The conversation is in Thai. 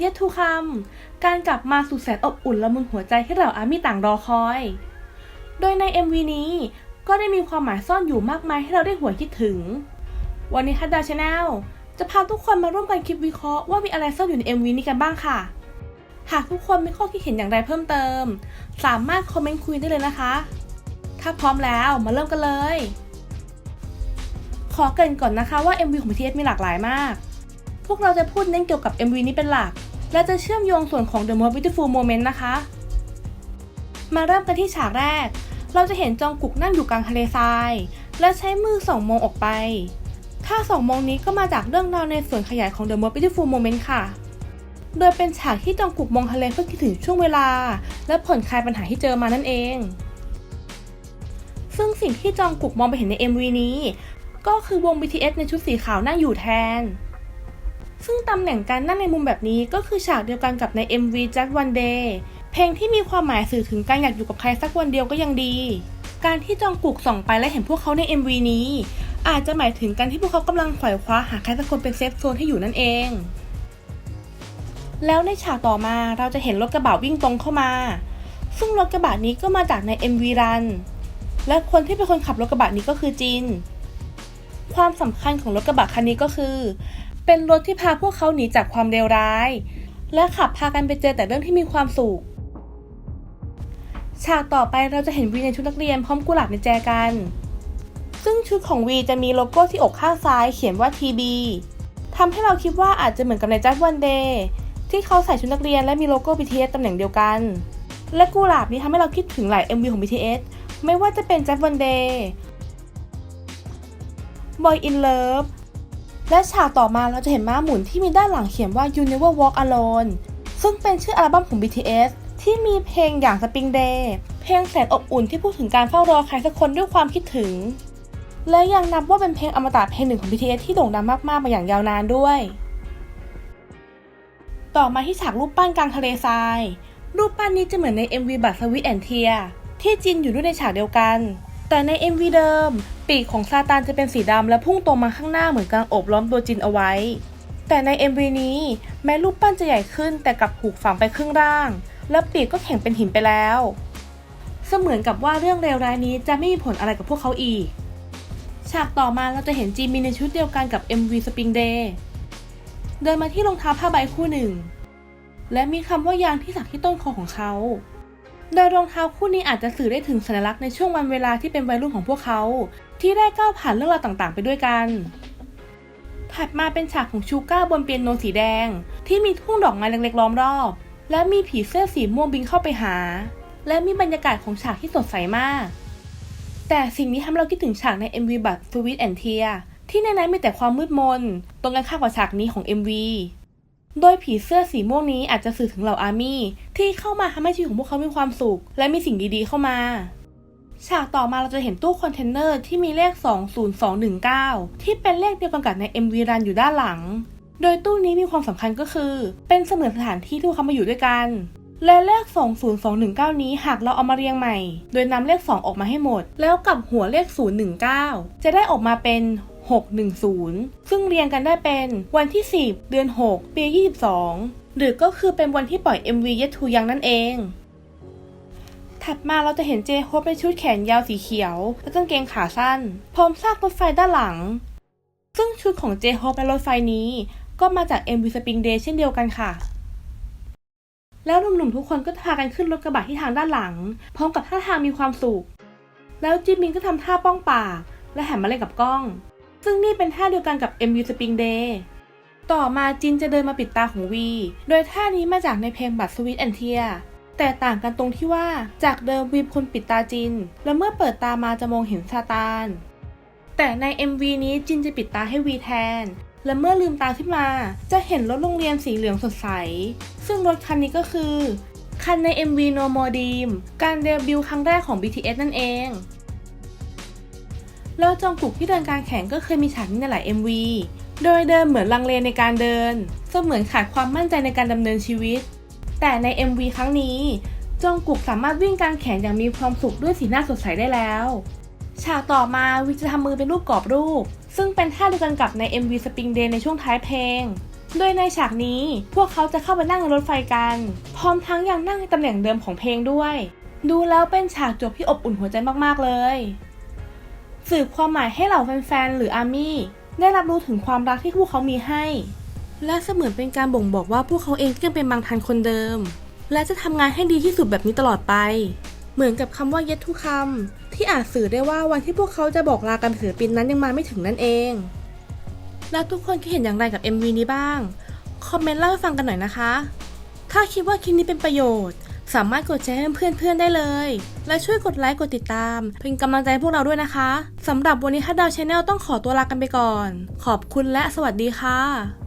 Yet to Come การกลับมาสู่แสนอบอุ่นละมุนหัวใจที่เราอามี่ต่างรอคอย โดยใน MV นี้ก็ได้มีความหมายซ่อนอยู่มากมายให้เราได้หัวคิดถึง วันนี้ทัดดาชาแนลจะพาทุกคนมาร่วมกันคิดวิเคราะห์ว่ามีอะไรซ่อนอยู่ใน MV นี้กันบ้างค่ะ หากทุกคนมีข้อคิดเห็นอย่างไรเพิ่มเติม สามารถคอมเมนต์คุยได้เลยนะคะ ถ้าพร้อมแล้วมาเริ่มกันเลย ขอเกรินก่อนนะคะว่า MV ของ BTS มีหลากหลายมาก พวกเราจะพูดเน้นเกี่ยวกับ MV นี้เป็นหลัก และจะเชื่อมโยงส่วนของ The Most Beautiful Moment นะคะ มาเริ่มกันที่ฉากแรก เราจะเห็นจองกุกนั่งอยู่กลางทะเลทราย และใช้มือส่องมองออกไปถ้าส่องมองนี้ก็มาจากเรื่องราวในส่วนขยายของ The Most Beautiful Moment ค่ะ โดยเป็นฉากที่จองกุกมองทะเลเพื่อคิดถึงช่วงเวลา และผ่อนคลายปัญหาที่เจอมานั่นเอง ซึ่งสิ่งที่จองกุกมองไปเห็นใน MV นี้ ก็คือวง BTS ในชุดสีขาวนั่งอยู่แทน ซึ่งตำแหน่งการนั่งในมุมแบบนี้ก็คือฉากเดียวกันกับใน MV Just One Day เพลงที่มีความหมายสื่อถึงการอยากอยู่กับใครสักวันเดียวก็ยังดี การที่จองกุกส่องไปและเห็นพวกเขาใน MV นี้ อาจจะหมายถึงการที่พวกเขากำลังขวายคว้าหาใครสักคนเป็นเซฟโซนให้อยู่นั่นเอง แล้วในฉากต่อมาเราจะเห็นรถกระบะวิ่งตรงเข้ามา ซึ่งรถกระบะนี้ก็มาจากใน MV Run และคนที่เป็นคนขับรถกระบะนี้ก็คือจิน ความสำคัญของรถกระบะคันนี้ก็คือ เป็นรถที่พาพวกเขาหนีจากความเลวร้าย และขับพากันไปเจอแต่เรื่องที่มีความสุข ฉากต่อไปเราจะเห็นวีในชุดนักเรียนพร้อมกุหลาบในแจกัน ซึ่งชุดของวีจะมีโลโก้ที่อกข้างซ้ายเขียนว่า TB ทำให้เราคิดว่าอาจจะเหมือนกับใน Just One Day ที่เขาใส่ชุดนักเรียนและมีโลโก้ BTS ตำแหน่งเดียวกัน และกุหลาบนี้ทำให้เราคิดถึงหลาย MV ของ BTS ไม่ว่าจะเป็น Just One Day Boy in Love และฉากต่อมาเราจะเห็นม้าหมุนที่มีด้านหลังเขียนว่า You Never Walk Alone ซึ่งเป็นชื่ออัลบั้มของ BTS ที่มีเพลงอย่าง Spring Day เพลงแสนอบอุ่นที่พูดถึงการเฝ้ารอใครสักคนด้วยความคิดถึง และยังนับว่าเป็นเพลงอมตะเพลงหนึ่งของ BTS ที่โด่งดังมากๆมาอย่างยาวนานด้วย ต่อมาที่ฉากรูปปั้นกลางทะเลทราย รูปปั้นนี้จะเหมือนใน MV บัตสวิตแอนเทียที่จินอยู่ด้วยในฉากเดียวกัน แต่ใน MV เดิม ปีกของซาตานจะเป็นสีดำและพุ่งตรงมาข้างหน้าเหมือนกำลังโอบล้อมตัวจินเอาไว้ แต่ใน MV นี้แม้รูปปั้นจะใหญ่ขึ้นแต่กลับถูกฝังไปครึ่งร่าง และปีกก็แข็งเป็นหินไปแล้ว เสมือนกับว่าเรื่องเลวร้ายนี้จะไม่มีผลอะไรกับพวกเขาอีก ฉากต่อมาเราจะเห็นจีมินในชุดเดียวกันกับ MV Spring Day เดินมาที่รองเท้าผ้าใบคู่หนึ่ง และมีคำว่ายางที่สักที่ต้นคอของเขา โดยรองเท้าคู่นี้อาจจะสื่อได้ถึงสัญลักษณ์ในช่วงวันเวลาที่เป็นวัยรุ่นของพวกเขา ที่ได้ก้าวผ่านเรื่องราวต่างๆ ไปด้วยกัน ถัดมาเป็นฉากของชูก้าบนเปียโนสีแดง ที่มีทุ่งดอกไม้เล็กๆล้อมรอบ และมีผีเสื้อสีม่วงบินเข้าไปหา และมีบรรยากาศของฉากที่สดใสมาก แต่สิ่งนี้ทำให้เราคิดถึงฉากใน MV บัต Sweet and Tear ที่ในนั้นมีแต่ความมืดมนตรงกันข้ามกับฉากนี้ของ MV โดยผีเสื้อสีม่วงนี้อาจจะสื่อถึงเหล่าอาร์มี่ที่เข้ามาทำให้ชีวิตของพวกเขามีความสุข และมีสิ่งดีๆเข้ามาฉากต่อมาเราจะเห็นตู้คอนเทนเนอร์ที่มีเลข 20219 ที่เป็นเลขเดียวกันกับใน MV รันอยู่ด้านหลัง โดยตู้นี้มีความสำคัญก็คือ เป็นเสมือนสถานที่ที่พวกเขามาอยู่ด้วยกัน และเลข 20219 นี้หากเราเอามาเรียงใหม่ โดยนำเลข 2 ออกมาให้หมด แล้วกับหัวเลข 019 จะได้ออกมาเป็น 610 ซึ่งเรียงกันได้เป็นวันที่ 10 เดือน 6 ปี 22 หรือก็คือเป็นวันที่ปล่อย MV Yet to Young นั่นเอง ถัดมาเราจะเห็นเจโฮปในชุดแขนยาวสีเขียว และกางเกงขาสั้น พร้อมซากรถไฟด้านหลัง ซึ่งชุดของเจโฮปและรถไฟนี้ ก็มาจาก MV Spring Day เช่นเดียวกันค่ะแล้วหนุ่มๆทุกคนก็พากันขึ้นรถกระบะที่ทางด้านหลัง พร้อมกับท่าทางมีความสุข แล้วจิมมินก็ทำท่าป้องปาก และหันมาเล่นกับกล้อง ซึ่งนี่เป็นท่าเดียวกันกับ MV Spring Day ต่อมาจินจะเดินมาปิดตาของวี โดยท่านี้มาจากในเพลงบัตสวิตแอนเทียแต่ต่างกันตรงที่ว่าจากเดิมวีเป็นคนปิดตาจิน และเมื่อเปิดตามาจะมองเห็นซาตาน แต่ใน MV นี้จินจะปิดตาให้วีแทน และเมื่อลืมตาขึ้นมา จะเห็นรถโรงเรียนสีเหลืองสดใส ซึ่งรถคันนี้ก็คือ คันใน MV No More Dream การเดบิวต์ครั้งแรกของ BTS นั่นเอง แล้วจองกุกที่เดินการแข่งก็เคยมีฉากนี้ในหลาย MV โดยเดินเหมือนลังเลในการเดิน เสมือนขาดความมั่นใจในการดำเนินชีวิต แต่ใน MV ครั้งนี้ จองกุกสามารถวิ่งการแข่งอย่างมีความสุขด้วยสีหน้าสดใสได้แล้ว ฉากต่อมาวิจะทำมือเป็นรูปกรอบรูป ซึ่งเป็นท่าเดียวกันกับใน MV Spring Day ในช่วงท้ายเพลง โดยในฉากนี้พวกเขาจะเข้าไปนั่งรถไฟกัน พร้อมทั้งยังนั่งในตำแหน่งเดิมของเพลงด้วย ดูแล้วเป็นฉากจบที่อบอุ่นหัวใจมากๆเลย สื่อความหมายให้เหล่าแฟนๆ หรืออาร์มี่ได้รับรู้ถึงความรักที่พวกเขามีให้ และเสมือนเป็นการบ่งบอกว่าพวกเขาเองก็ยังเป็นบางทันคนเดิม และจะทำงานให้ดีที่สุดแบบนี้ตลอดไป เหมือนกับคำว่าเย็ดทุกคำที่อาจสื่อได้ว่าวันที่พวกเขาจะบอกลากันศิลปินนั้นยังมาไม่ถึงนั่นเอง แล้วทุกคนคิดเห็นอย่างไรกับ MV นี้บ้าง คอมเมนต์เล่าให้ฟังกันหน่อยนะคะ ถ้าคิดว่าคลิปนี้เป็นประโยชน์ สามารถกดแชร์ให้เพื่อนๆได้เลย และช่วยกดไลค์กดติดตาม เป็นกำลังใจให้พวกเราด้วยนะคะสำหรับวันนี้ฮัดดาวชาแนลต้องขอตัวลากันไปก่อน ขอบคุณและสวัสดีค่ะ